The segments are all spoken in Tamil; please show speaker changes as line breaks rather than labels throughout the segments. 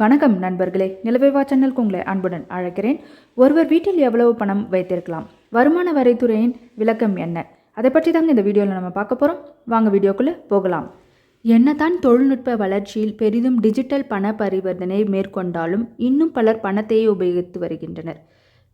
வணக்கம் நண்பர்களே. நிலவேவா சேனலுக்கு உங்களை அன்புடன் அழைக்கிறேன். ஒருவர் வீட்டில் எவ்வளவு பணம் வைத்திருக்கலாம்? வருமான வரித்துறையின் விளக்கம் என்ன? அதை பற்றி தாங்க இந்த வீடியோவில் நம்ம பார்க்க போகிறோம் வாங்க வீடியோக்குள்ளே போகலாம். என்னதான் தொழில்நுட்ப வளர்ச்சியில் பெரிதும் டிஜிட்டல் பண பரிவர்த்தனை மேற்கொண்டாலும் இன்னும் பலர் பணத்தையே உபயோகித்து வருகின்றனர்.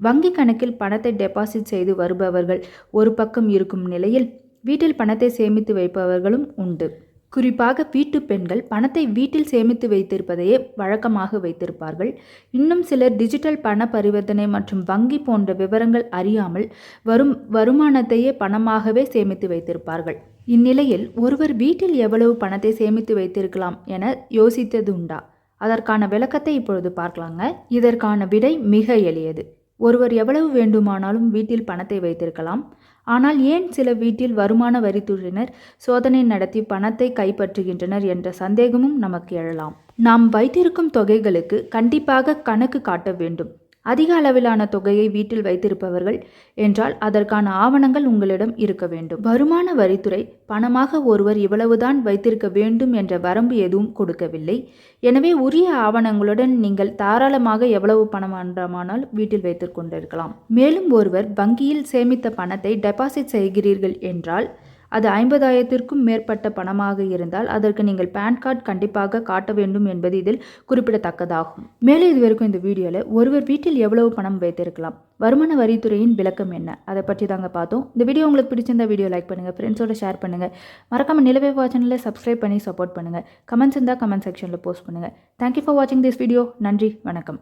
வங்கி கணக்கில் பணத்தை டெபாசிட் செய்து வருபவர்கள் ஒரு பக்கம் இருக்கும் நிலையில் வீட்டில் பணத்தை சேமித்து வைப்பவர்களும் உண்டு. குறிப்பாக வீட்டு பெண்கள் பணத்தை வீட்டில் சேமித்து வைத்திருப்பதையே வழக்கமாக வைத்திருப்பார்கள். இன்னும் சிலர் டிஜிட்டல் பண பரிவர்த்தனை மற்றும் வங்கி போன்ற விவரங்கள் அறியாமல் வரும் வருமானத்தையே பணமாகவே சேமித்து வைத்திருப்பார்கள். இந்நிலையில் ஒருவர் வீட்டில் எவ்வளவு பணத்தை சேமித்து வைத்திருக்கலாம் என யோசித்தது உண்டா அதற்கான விளக்கத்தை இப்பொழுது பார்க்கலாங்க. இதற்கான விடை மிக எளியது. ஒருவர் எவ்வளவு வேண்டுமானாலும் வீட்டில் பணத்தை வைத்திருக்கலாம். ஆனால் ஏன் சில வீட்டில் வருமான வரித்துறையினர் சோதனை நடத்தி பணத்தை கைப்பற்றுகின்றனர் என்ற சந்தேகமும் நமக்கு எழலாம். நாம் வைத்திருக்கும் தொகைகளுக்கு கண்டிப்பாக கணக்கு காட்ட வேண்டும். அதிக அளவிலான தொகையை வீட்டில் வைத்திருப்பவர்கள் என்றால் அதற்கான ஆவணங்கள் உங்களிடம் இருக்க வேண்டும். வருமான வரித்துறை பணமாக ஒருவர் இவ்வளவுதான் வைத்திருக்க வேண்டும் என்ற வரம்பு எதுவும் கொடுக்கவில்லை. எனவே உரிய ஆவணங்களுடன் நீங்கள் தாராளமாக எவ்வளவு பணம் வேண்டுமானால் வீட்டில் வைத்துக் கொண்டிருக்கலாம். மேலும் ஒருவர் வங்கியில் சேமித்த பணத்தை டெபாசிட் செய்கிறீர்கள் என்றால் அது ஐம்பதாயிரத்திற்கும் மேற்பட்ட பணமாக இருந்தால் அதற்கு நீங்கள் பேன் கார்டு கண்டிப்பாக காட்ட வேண்டும் என்பது இதில் குறிப்பிடத்தக்கதாகும். மேலே இது வரைக்கும் இந்த வீடியோவில் ஒருவர் வீட்டில் எவ்வளவு பணம் வைத்திருக்கலாம் வருமான வரித்துறையின் விளக்கம் என்ன அதை பற்றி தாங்க பார்த்தோம். இந்த வீடியோ உங்களுக்கு பிடிச்சிருந்த வீடியோ லைக் பண்ணுங்கள் ஃப்ரெண்ட்ஸோட ஷேர் பண்ணுங்கள் மறக்காமல் நிலவே சேனலில் சப்ஸ்கிரைப் பண்ணி சப்போர்ட் பண்ணுங்கள் கமெண்ட்ஸ் இருந்தால் கமெண்ட் செக்ஷனில் போஸ்ட் பண்ணுங்கள் தேங்க்யூ ஃபார் வாட்சிங் திஸ் வீடியோ நன்றி வணக்கம்.